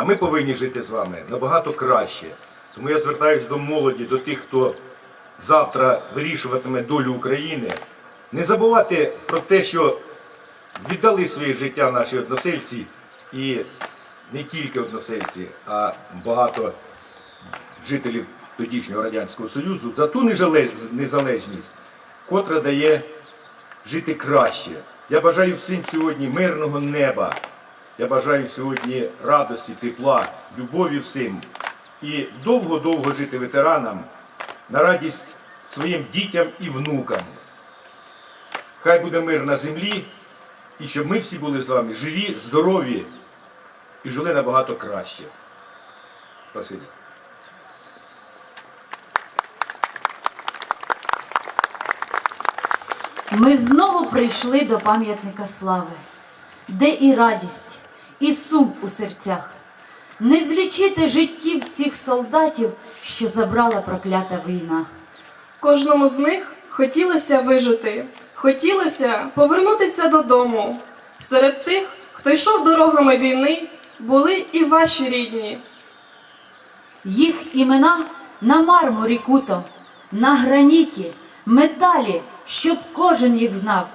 А ми повинні жити з вами набагато краще. Тому я звертаюся до молоді, до тих, хто завтра вирішуватиме долю України. Не забувати про те, що віддали своє життя наші односельці, і не тільки односельці, а багато жителів тодішнього Радянського Союзу за ту незалежність, котра дає жити краще. Я бажаю всім сьогодні мирного неба. Я бажаю сьогодні радості, тепла, любові всім. І довго-довго жити ветеранам на радість своїм дітям і внукам. Хай буде мир на землі, і щоб ми всі були з вами живі, здорові і жили набагато краще. Спасибі. Ми знову прийшли до пам'ятника слави, де і радість, сум у серцях. Не злічити життів всіх солдатів, що забрала проклята війна. Кожному з них хотілося вижити, хотілося повернутися додому. Серед тих, хто йшов дорогами війни, були і ваші рідні. Їх імена на мармурі куто, на граніті, металі, щоб кожен їх знав.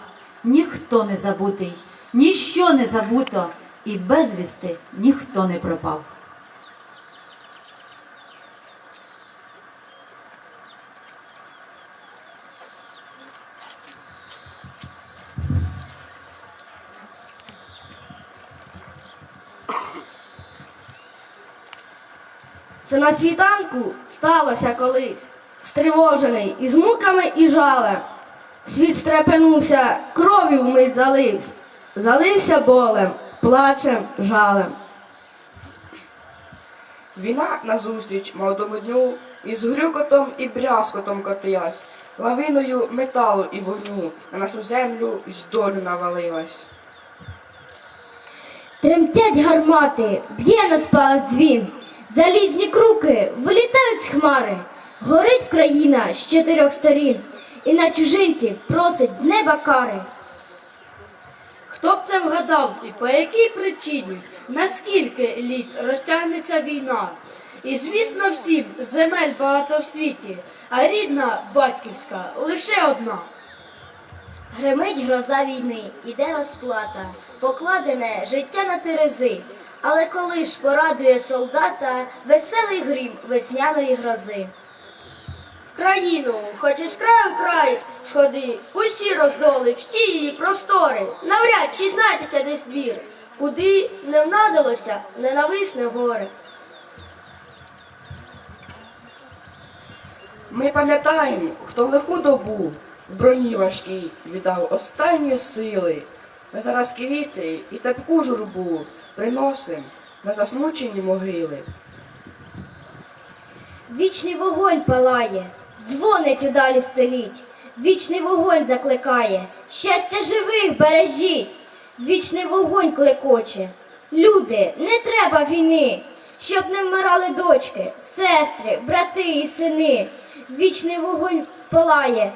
Ніхто не забутий, ніщо не забуто, і безвісти ніхто не пропав. Це на світанку сталося колись, стривожений із муками і жалем. Світ стрепенувся, кров'ю вмить залився, залився болем, плачем, жалем. Війна назустріч молодому дню із грюкотом і брязкотом котилась, лавиною металу і вогню на нашу землю із долю навалилась. Тремтять гармати, б'є на спалах дзвін, залізні круки вилітають з хмари, горить країна з чотирьох сторін, і на чужинців просить з неба кари. Хто б це вгадав і по якій причині, наскільки літ розтягнеться війна? І звісно всім земель багато в світі, а рідна батьківська лише одна. Гримить гроза війни, іде розплата, покладене життя на терези. Але коли ж порадує солдата веселий грім весняної грози. Країну, хоч із краю в край сходи, усі роздоли, всі її простори, навряд чи знайдеться десь двір, куди не внадилося ненависне горе. Ми пам'ятаємо, хто в лиху добу в броні важкій віддав останні сили. Ми зараз квіти і тепку журбу приносим на засмучені могили. Вічний вогонь палає, дзвонить удалі стеліть, вічний вогонь закликає, щастя живих бережіть, вічний вогонь клекоче. Люди, не треба війни, щоб не вмирали дочки, сестри, брати і сини. Вічний вогонь палає,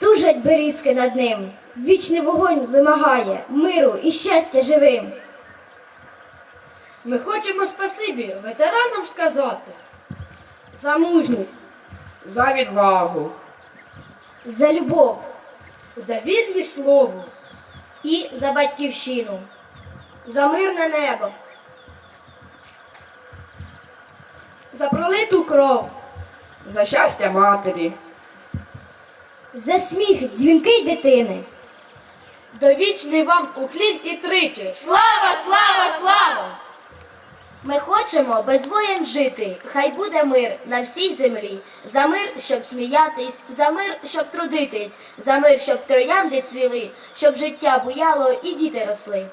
тужать берізки над ним. Вічний вогонь вимагає миру і щастя живим. Ми хочемо спасибі ветеранам сказати. За мужність, За відвагу, За любов. За вірність слову, і за батьківщину. за мирне небо, за пролиту кров, за щастя матері. За сміх дзвінкий дитини. довічний вам уклін і тричі. Слава, слава, слава! Ми хочемо без воєн жити, хай буде мир на всій землі. За мир, щоб сміятись, за мир, щоб трудитись, за мир, щоб троянди цвіли, щоб життя буяло і діти росли.